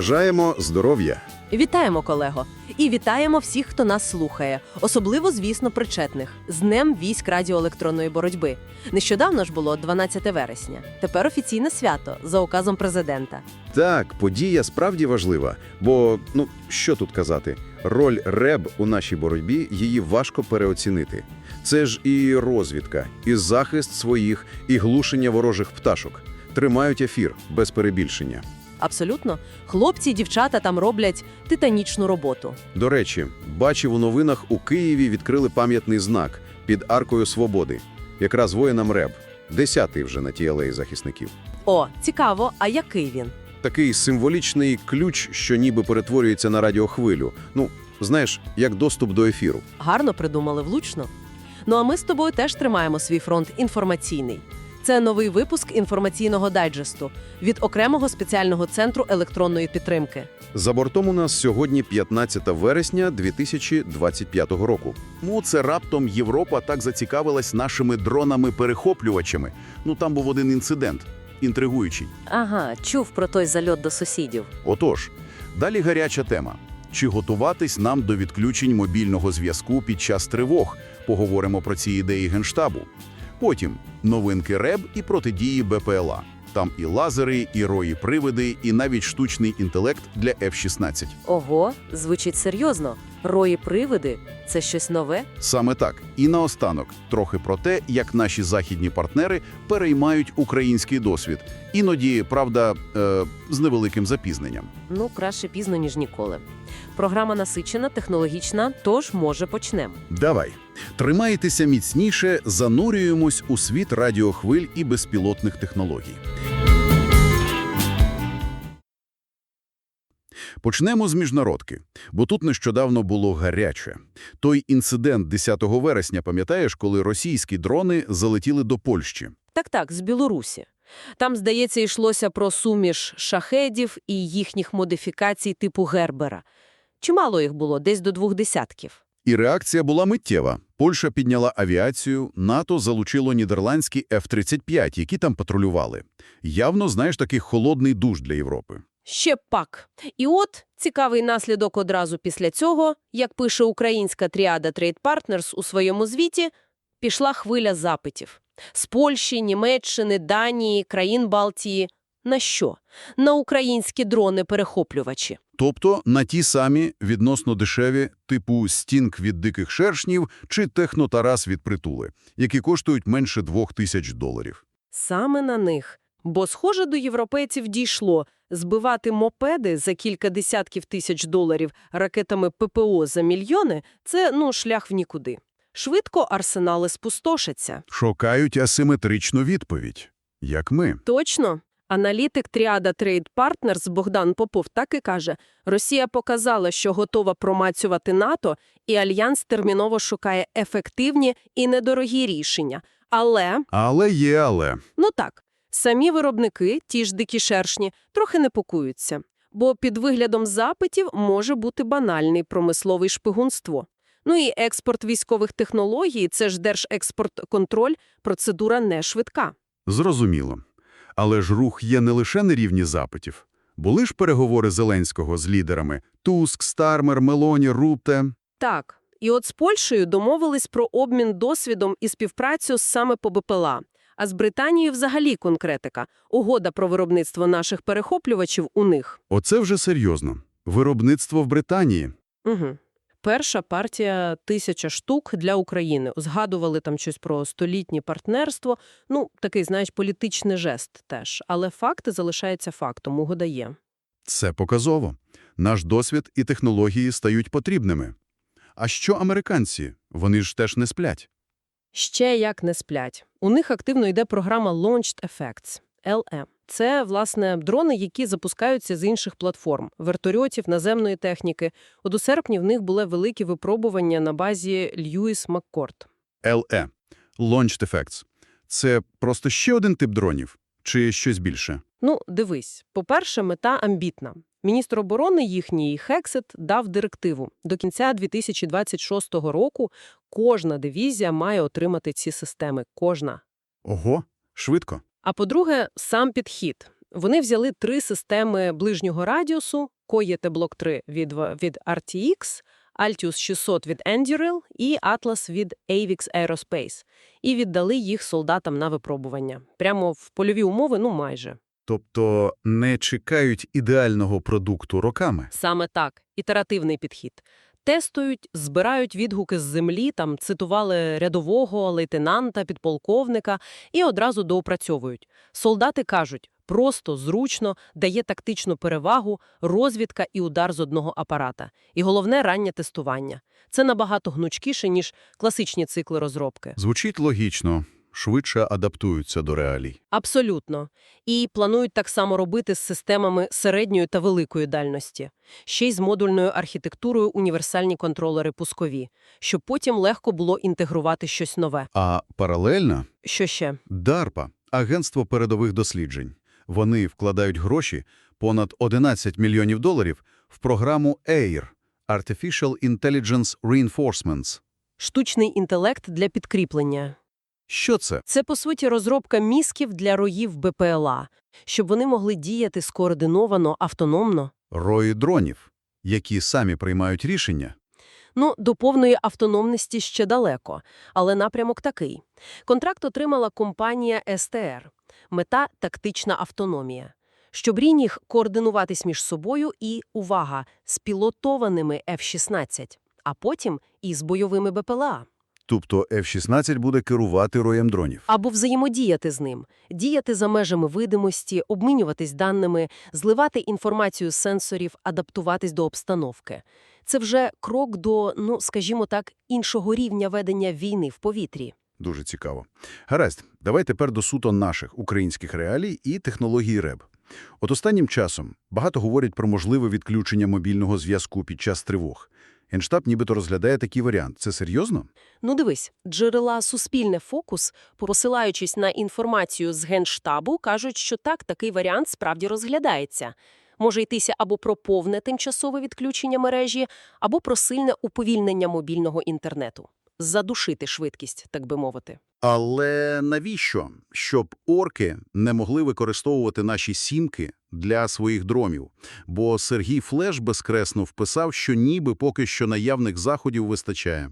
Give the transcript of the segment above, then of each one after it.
Бажаємо здоров'я. Вітаємо, колего! І вітаємо всіх, хто нас слухає, особливо, звісно, причетних з Днем військ радіоелектронної боротьби. Нещодавно ж було 12 вересня. Тепер офіційне свято за указом президента. Так, подія справді важлива, бо ну що тут казати, роль РЕБ у нашій боротьбі її важко переоцінити. Це ж і розвідка, і захист своїх, і глушення ворожих пташок. Тримають ефір без перебільшення. Абсолютно, хлопці і дівчата там роблять титанічну роботу. До речі, бачив у новинах у Києві відкрили пам'ятний знак під аркою Свободи, якраз воїнам РЕБ, десятий вже на тій алеї захисників. О, цікаво, а який він? Такий символічний ключ, що ніби перетворюється на радіохвилю. Ну, знаєш, як доступ до ефіру. Гарно придумали, влучно. Ну а ми з тобою теж тримаємо свій фронт інформаційний. Це новий випуск інформаційного дайджесту від окремого спеціального центру електронної підтримки. За бортом у нас сьогодні 15 вересня 2025 року. Ну, це раптом Європа так зацікавилась нашими дронами-перехоплювачами. Ну, там був один інцидент, інтригуючий. Ага, чув про той зальот до сусідів. Отож, далі гаряча тема. Чи готуватись нам до відключень мобільного зв'язку під час тривог? Поговоримо про ці ідеї Генштабу. Потім новинки РЕБ і протидії БПЛА. Там і лазери, і рої-привиди, і навіть штучний інтелект для F-16. Ого, звучить серйозно. Рої привиди це щось нове? Саме так. І наостанок трохи про те, як наші західні партнери переймають український досвід. Іноді, правда, е, з невеликим запізненням. Ну, краще пізно, ніж ніколи. Програма насичена, технологічна, тож може почнемо. Давай. Тримайтеся міцніше, занурюємось у світ радіохвиль і безпілотних технологій. Почнемо з міжнародки, бо тут нещодавно було гаряче. Той інцидент 10 вересня, пам'ятаєш, коли російські дрони залетіли до Польщі? Так, так, з Білорусі. Там, здається, йшлося про суміш шахедів і їхніх модифікацій типу Гербера. Чимало їх було, десь до двох десятків. І реакція була миттєва. Польща підняла авіацію, НАТО залучило нідерландські F-35, які там патрулювали. Явно, знаєш, такий холодний душ для Європи. Ще пак. І от цікавий наслідок одразу після цього, як пише українська тріада Trade Partners у своєму звіті, пішла хвиля запитів. З Польщі, Німеччини, Данії, країн Балтії. На що? На українські дрони-перехоплювачі. Тобто на ті самі відносно дешеві, типу стінг від диких шершнів чи технотарас від притули, які коштують менше двох тисяч доларів. Саме на них. Бо, схоже, до європейців дійшло збивати мопеди за кілька десятків тисяч доларів ракетами ППО за мільйони – це, ну, шлях в нікуди. Швидко арсенали спустошаться. Шукають асиметричну відповідь. Як ми. Точно. Аналітик тріада Trade Partners Богдан Попов так і каже, Росія показала, що готова промацювати НАТО, і Альянс терміново шукає ефективні і недорогі рішення. Але, Але є але. ну так, самі виробники, ті ж дикі шершні, трохи непокуються. Бо під виглядом запитів може бути банальний промисловий шпигунство. Ну і експорт військових технологій – це ж держекспортконтроль, процедура не швидка. Зрозуміло. Але ж рух є не лише на рівні запитів. Були ж переговори Зеленського з лідерами Туск, Стармер, Мелоні, Рупте. Так, і от з Польщею домовились про обмін досвідом і співпрацю саме по БПЛА. А з Британією взагалі конкретика. Угода про виробництво наших перехоплювачів у них. Оце вже серйозно. Виробництво в Британії. Угу. Перша партія – тисяча штук для України. Згадували там щось про столітнє партнерство. Ну, такий, знаєш, політичний жест теж. Але факти залишаються фактом, угода є. Це показово. Наш досвід і технології стають потрібними. А що американці? Вони ж теж не сплять. Ще як не сплять. У них активно йде програма Launched Effects – LE. Це, власне, дрони, які запускаються з інших платформ – вертольотів, наземної техніки. От у серпні в них були великі випробування на базі Льюіс Маккорд. LE – Launched Effects. Це просто ще один тип дронів? Чи щось більше? Ну, дивись. По-перше, мета амбітна. Міністр оборони їхній Хексет дав директиву. До кінця 2026 року кожна дивізія має отримати ці системи. Кожна. Ого, швидко. А по-друге, сам підхід. Вони взяли три системи ближнього радіусу, Coyote Block 3 від, від RTX, Altius 600 від Anduril і Atlas від AVIX Aerospace, і віддали їх солдатам на випробування. Прямо в польові умови, ну майже. Тобто не чекають ідеального продукту роками? Саме так, ітеративний підхід. Тестують, збирають відгуки з землі, там цитували рядового, лейтенанта, підполковника і одразу доопрацьовують. Солдати кажуть, просто, зручно, дає тактичну перевагу, розвідка і удар з одного апарата. І головне – раннє тестування. Це набагато гнучкіше, ніж класичні цикли розробки. Звучить логічно. Швидше адаптуються до реалій. Абсолютно. І планують так само робити з системами середньої та великої дальності. Ще й з модульною архітектурою універсальні контролери пускові, щоб потім легко було інтегрувати щось нове. А паралельно Що ще? DARPA – Агентство передових досліджень. Вони вкладають гроші, понад 11 мільйонів доларів, в програму AIR – Artificial Intelligence Reinforcements. Штучний інтелект для підкріплення. Що це? Це, по суті, розробка мізків для роїв БПЛА, щоб вони могли діяти скоординовано, автономно. Рої дронів, які самі приймають рішення. Ну, до повної автономності ще далеко, але напрямок такий. Контракт отримала компанія СТР. Мета – тактична автономія. Щоб ріг координуватись між собою і, увага, з пілотованими F-16, а потім і з бойовими БПЛА. Тобто F-16 буде керувати роєм дронів. Або взаємодіяти з ним, діяти за межами видимості, обмінюватись даними, зливати інформацію з сенсорів, адаптуватись до обстановки. Це вже крок до, ну, скажімо так, іншого рівня ведення війни в повітрі. Дуже цікаво. Гаразд, давай тепер до суто наших українських реалій і технологій РЕБ. От останнім часом багато говорять про можливе відключення мобільного зв'язку під час тривог. Генштаб нібито розглядає такий варіант. Це серйозно? Ну дивись, джерела «Суспільне фокус», посилаючись на інформацію з Генштабу, кажуть, що так, такий варіант справді розглядається. Може йтися або про повне тимчасове відключення мережі, або про сильне уповільнення мобільного інтернету. Задушити швидкість, так би мовити. Але навіщо? Щоб орки не могли використовувати наші сімки для своїх дромів. Бо Сергій Флеш безкресно вписав, що ніби поки що наявних заходів вистачає.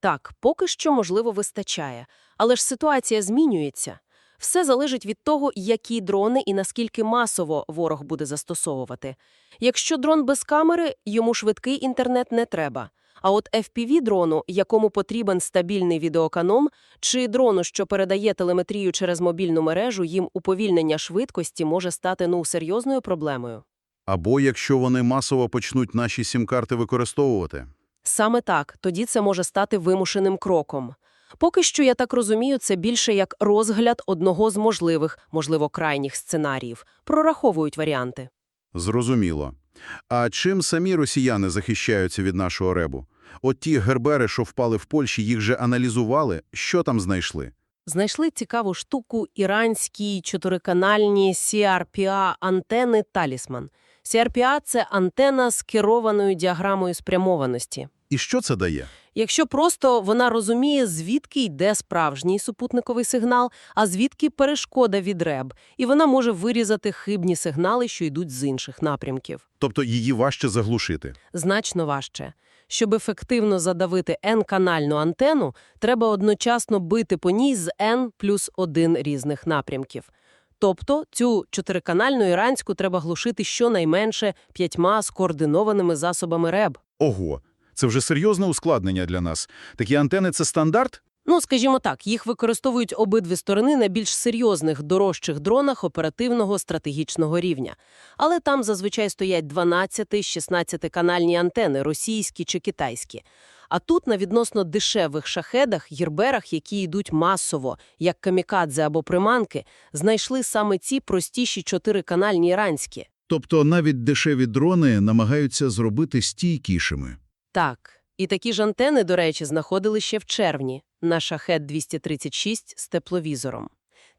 Так, поки що, можливо, вистачає. Але ж ситуація змінюється. Все залежить від того, які дрони і наскільки масово ворог буде застосовувати. Якщо дрон без камери, йому швидкий інтернет не треба. А от FPV-дрону, якому потрібен стабільний відеоканом, чи дрону, що передає телеметрію через мобільну мережу, їм уповільнення швидкості може стати ну серйозною проблемою. Або якщо вони масово почнуть наші сім-карти використовувати. Саме так, тоді це може стати вимушеним кроком. Поки що, я так розумію, це більше як розгляд одного з можливих, можливо, крайніх сценаріїв. Прораховують варіанти. Зрозуміло. А чим самі росіяни захищаються від нашого ребу? От ті гербери, що впали в Польщі, їх же аналізували, що там знайшли? Знайшли цікаву штуку іранські чотириканальні CRPA-антени «Талісман». CRPA – це антена з керованою діаграмою спрямованості. І що це дає? Якщо просто вона розуміє, звідки йде справжній супутниковий сигнал, а звідки перешкода від РЕБ, і вона може вирізати хибні сигнали, що йдуть з інших напрямків. Тобто її важче заглушити. Значно важче. Щоб ефективно задавити N-канальну антенну, треба одночасно бити по ній з N плюс 1 різних напрямків. Тобто цю чотириканальну іранську треба глушити щонайменше п'ятьма скоординованими засобами РЕБ. Ого, це вже серйозне ускладнення для нас. Такі антени – це стандарт? Ну, скажімо так, їх використовують обидві сторони на більш серйозних дорожчих дронах оперативного стратегічного рівня. Але там зазвичай стоять 12-16 канальні антени, російські чи китайські. А тут на відносно дешевих шахедах, гірберах, які йдуть масово, як камікадзе або приманки, знайшли саме ці простіші чотириканальні іранські. Тобто навіть дешеві дрони намагаються зробити стійкішими. Так, і такі ж антени, до речі, знаходили ще в червні на Шахед-236 з тепловізором.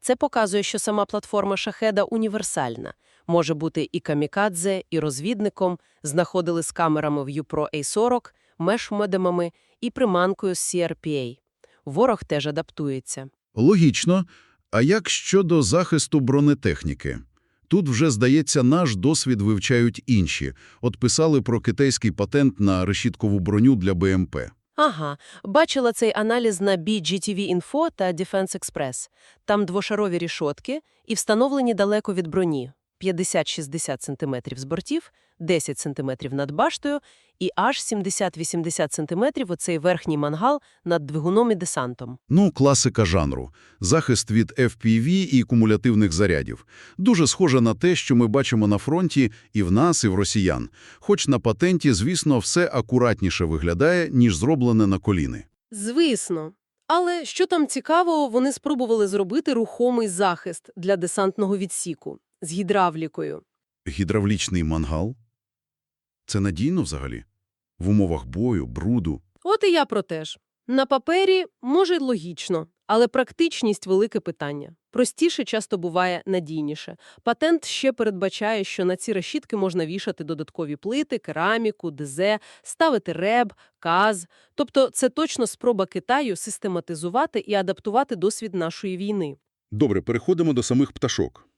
Це показує, що сама платформа Шахеда універсальна. Може бути і камікадзе, і розвідником, знаходили з камерами в UPRO A40, меш-модемами і приманкою з CRPA. Ворог теж адаптується. Логічно. А як щодо захисту бронетехніки? Тут вже, здається, наш досвід вивчають інші. От писали про китайський патент на решіткову броню для БМП. Ага, бачила цей аналіз на BGTV Info та Defense Express. Там двошарові рішотки і встановлені далеко від броні. 50-60 см з бортів, 10 см над баштою і аж 70-80 см оцей верхній мангал над двигуном і десантом. Ну, класика жанру. Захист від FPV і кумулятивних зарядів. Дуже схоже на те, що ми бачимо на фронті і в нас, і в росіян. Хоч на патенті, звісно, все акуратніше виглядає, ніж зроблене на коліни. Звісно. Але що там цікавого, вони спробували зробити рухомий захист для десантного відсіку з гідравлікою. Гідравлічний мангал? Це надійно взагалі? В умовах бою, бруду? От і я про те ж. На папері, може, й логічно, але практичність – велике питання. Простіше часто буває надійніше. Патент ще передбачає, що на ці решітки можна вішати додаткові плити, кераміку, ДЗ, ставити реб, каз. Тобто це точно спроба Китаю систематизувати і адаптувати досвід нашої війни. Добре, переходимо до самих пташок.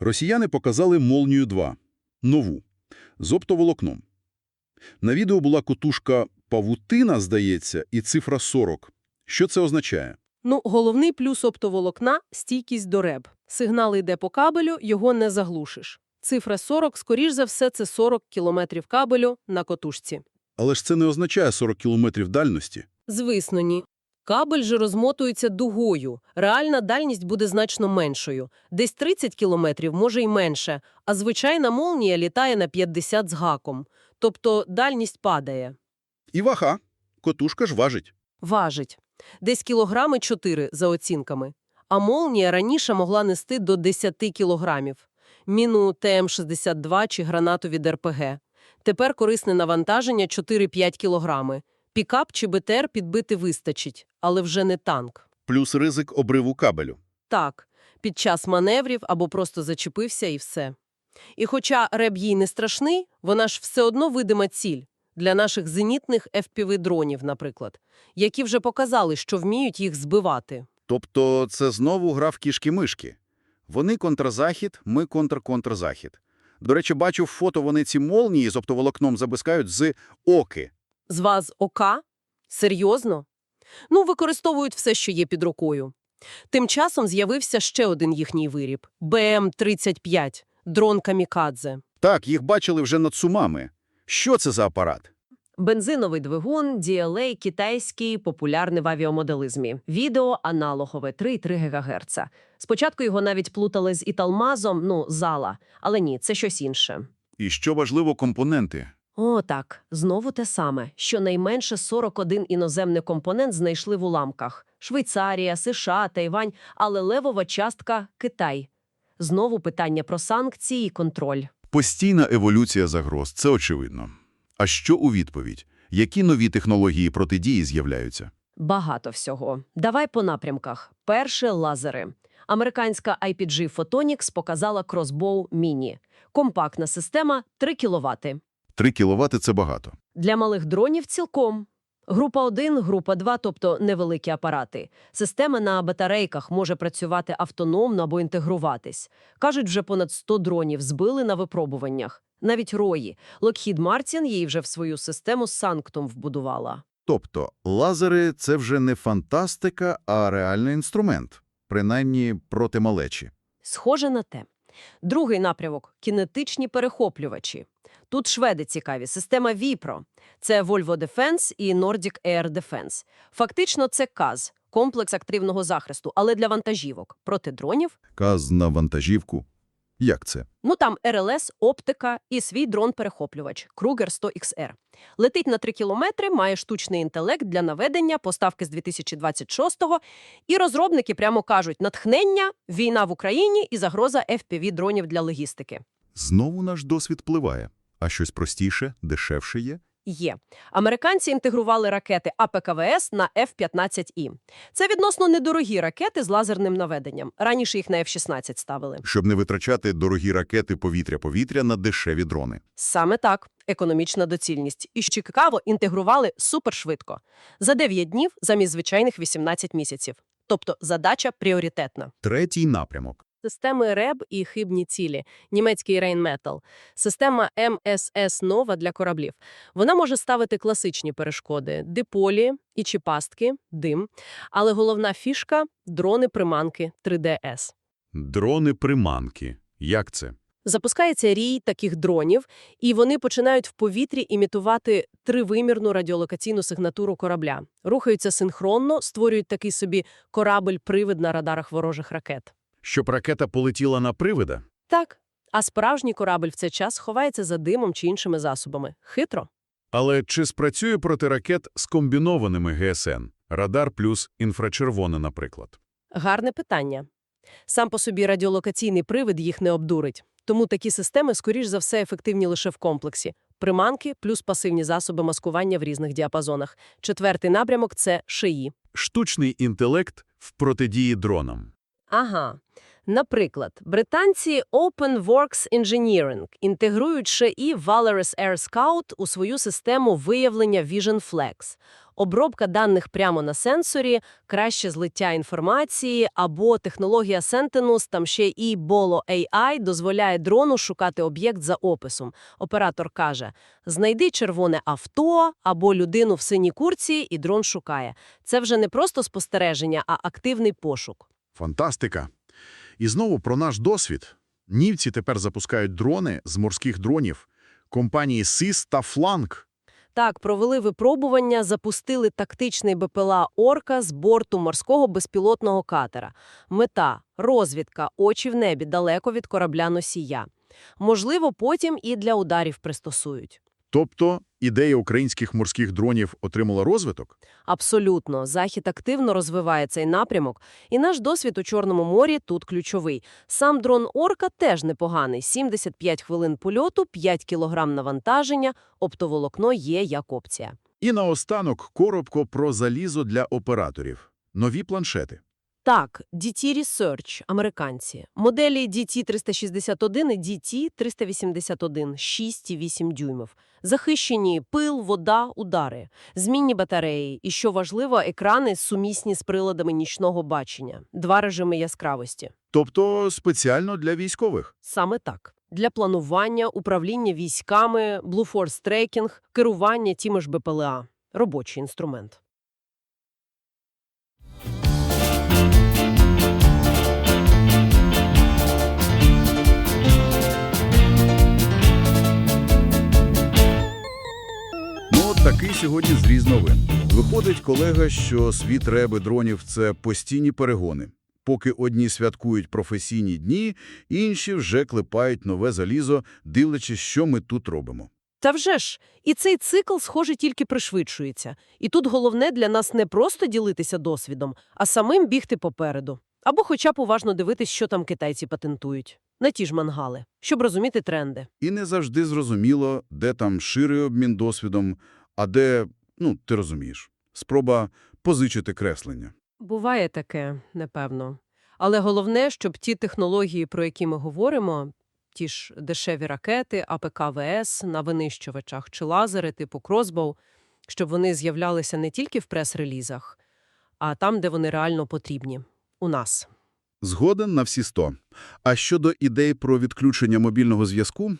Росіяни показали «Молнію-2» – нову, з оптоволокном. На відео була котушка «Павутина», здається, і цифра 40. Що це означає? Ну, головний плюс оптоволокна – стійкість до реб. Сигнал йде по кабелю, його не заглушиш. Цифра 40, скоріш за все, це 40 кілометрів кабелю на котушці. Але ж це не означає 40 кілометрів дальності. Звісно, ні. Кабель же розмотується дугою. Реальна дальність буде значно меншою. Десь 30 кілометрів, може й менше, а звичайна молнія літає на 50 з гаком. Тобто дальність падає. І вага. Котушка ж важить. Важить. Десь кілограми 4 за оцінками. А молнія раніше могла нести до 10 кілограмів. Міну ТМ-62 чи гранату від РПГ. Тепер корисне навантаження 4-5 кілограми. Пікап чи БТР підбити вистачить, але вже не танк. Плюс ризик обриву кабелю. Так, під час маневрів або просто зачепився і все. І хоча реб їй не страшний, вона ж все одно видима ціль для наших зенітних FPV-дронів, наприклад, які вже показали, що вміють їх збивати. Тобто це знову гра в кішки-мишки. Вони контрзахід, ми контр-контрзахід. До речі, бачу фото, вони ці молнії з оптоволокном забискають з оки. З вас ОК? Серйозно? Ну, використовують все, що є під рукою. Тим часом з'явився ще один їхній виріб – БМ-35 – дрон Камікадзе. Так, їх бачили вже над сумами. Що це за апарат? Бензиновий двигун, DLA, китайський, популярний в авіамоделизмі. Відео аналогове 3,3 ГГц. Спочатку його навіть плутали з Італмазом, ну, зала. Але ні, це щось інше. І що важливо, компоненти. О, так, знову те саме. Щонайменше 41 іноземний компонент знайшли в уламках. Швейцарія, США, Тайвань, але левова частка – Китай. Знову питання про санкції і контроль. Постійна еволюція загроз – це очевидно. А що у відповідь? Які нові технології протидії з'являються? Багато всього. Давай по напрямках. Перше – лазери. Американська IPG Photonics показала Crossbow Mini. Компактна система – 3 кВт. 3 кіловати – це багато. Для малих дронів цілком. Група 1, група 2, тобто невеликі апарати. Система на батарейках може працювати автономно або інтегруватись. Кажуть, вже понад 100 дронів збили на випробуваннях. Навіть Рої. Lockheed Martin її вже в свою систему санктом вбудувала. Тобто лазери – це вже не фантастика, а реальний інструмент. Принаймні проти малечі. Схоже на те. Другий напрямок – кінетичні перехоплювачі. Тут шведи цікаві. Система Віпро. Це Volvo Defense і Nordic Air Defense. Фактично це КАЗ – комплекс активного захисту, але для вантажівок. Проти дронів Каз на вантажівку. Як це? Ну там РЛС, оптика і свій дрон-перехоплювач Kruger 100XR. Летить на 3 кілометри, має штучний інтелект для наведення, поставки з 2026-го. І розробники прямо кажуть, натхнення, війна в Україні і загроза FPV-дронів для логістики. Знову наш досвід впливає. А щось простіше, дешевше є? Є. Американці інтегрували ракети АПКВС на F-15І. Це відносно недорогі ракети з лазерним наведенням. Раніше їх на F-16 ставили. Щоб не витрачати дорогі ракети повітря-повітря на дешеві дрони. Саме так. Економічна доцільність. І цікаво, інтегрували супершвидко. За 9 днів замість звичайних 18 місяців. Тобто задача пріоритетна. Третій напрямок. Системи РЕБ і хибні цілі, німецький Rheinmetall, система МСС Нова для кораблів. Вона може ставити класичні перешкоди – диполі і чи пастки, дим, але головна фішка – дрони-приманки 3DS. Дрони-приманки. Як це? Запускається рій таких дронів, і вони починають в повітрі імітувати тривимірну радіолокаційну сигнатуру корабля. Рухаються синхронно, створюють такий собі корабель-привид на радарах ворожих ракет. Щоб ракета полетіла на привида? Так. А справжній корабель в цей час ховається за димом чи іншими засобами. Хитро. Але чи спрацює проти ракет з комбінованими ГСН? Радар плюс інфрачервоне, наприклад. Гарне питання. Сам по собі радіолокаційний привид їх не обдурить. Тому такі системи, скоріш за все, ефективні лише в комплексі. Приманки плюс пасивні засоби маскування в різних діапазонах. Четвертий напрямок – це шиї. Штучний інтелект в протидії дронам. Ага. Наприклад, британці OpenWorks Engineering інтегрують ШИ Valorous Air Scout у свою систему виявлення Vision Flex. Обробка даних прямо на сенсорі, краще злиття інформації або технологія Sentinels, там ще і Bolo AI дозволяє дрону шукати об'єкт за описом. Оператор каже, знайди червоне авто або людину в синій курці, і дрон шукає. Це вже не просто спостереження, а активний пошук. Фантастика. І знову про наш досвід. Нівці тепер запускають дрони з морських дронів компанії СИС та Фланг. Так, провели випробування, запустили тактичний БПЛА «Орка» з борту морського безпілотного катера. Мета – розвідка, очі в небі, далеко від корабля-носія. Можливо, потім і для ударів пристосують. Тобто ідея українських морських дронів отримала розвиток? Абсолютно. Захід активно розвиває цей напрямок, і наш досвід у Чорному морі тут ключовий. Сам дрон «Орка» теж непоганий. 75 хвилин польоту, 5 кілограм навантаження, оптоволокно є як опція. І наостанок коротко про залізо для операторів. Нові планшети. Так, DT Research, американці. Моделі DT-361 і DT-381, 6,8 дюймів. Захищені пил, вода, удари. Змінні батареї. І, що важливо, екрани сумісні з приладами нічного бачення. Два режими яскравості. Тобто спеціально для військових. Саме так. Для планування, управління військами, Blue Force Tracking, керування тими ж БПЛА. Робочий інструмент. Такий сьогодні зріз новин. Виходить, колега, що світ реби дронів – це постійні перегони. Поки одні святкують професійні дні, інші вже клепають нове залізо, дивлячись, що ми тут робимо. Та вже ж, і цей цикл, схоже, тільки пришвидшується. І тут головне для нас не просто ділитися досвідом, а самим бігти попереду. Або хоча б уважно дивитись, що там китайці патентують. На ті ж мангали, щоб розуміти тренди. І не завжди зрозуміло, де там ширий обмін досвідом, а де, ну, ти розумієш, спроба позичити креслення. Буває таке, напевно. Але головне, щоб ті технології, про які ми говоримо, ті ж дешеві ракети, АПК-ВС на винищувачах чи лазери типу Кросбоу, щоб вони з'являлися не тільки в прес-релізах, а там, де вони реально потрібні. У нас. Згоден на всі сто. А щодо ідей про відключення мобільного зв'язку,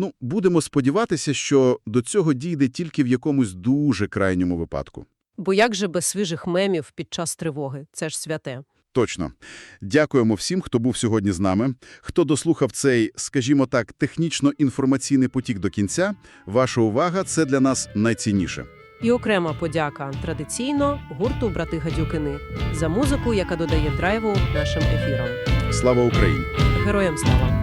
ну, будемо сподіватися, що до цього дійде тільки в якомусь дуже крайньому випадку. Бо як же без свіжих мемів під час тривоги? Це ж святе. Точно. Дякуємо всім, хто був сьогодні з нами, хто дослухав цей, скажімо так, технічно-інформаційний потік до кінця. Ваша увага – це для нас найцінніше. І окрема подяка традиційно гурту «Брати Гадюкини» за музику, яка додає драйву нашим ефірам. Слава Україні! Героям слава!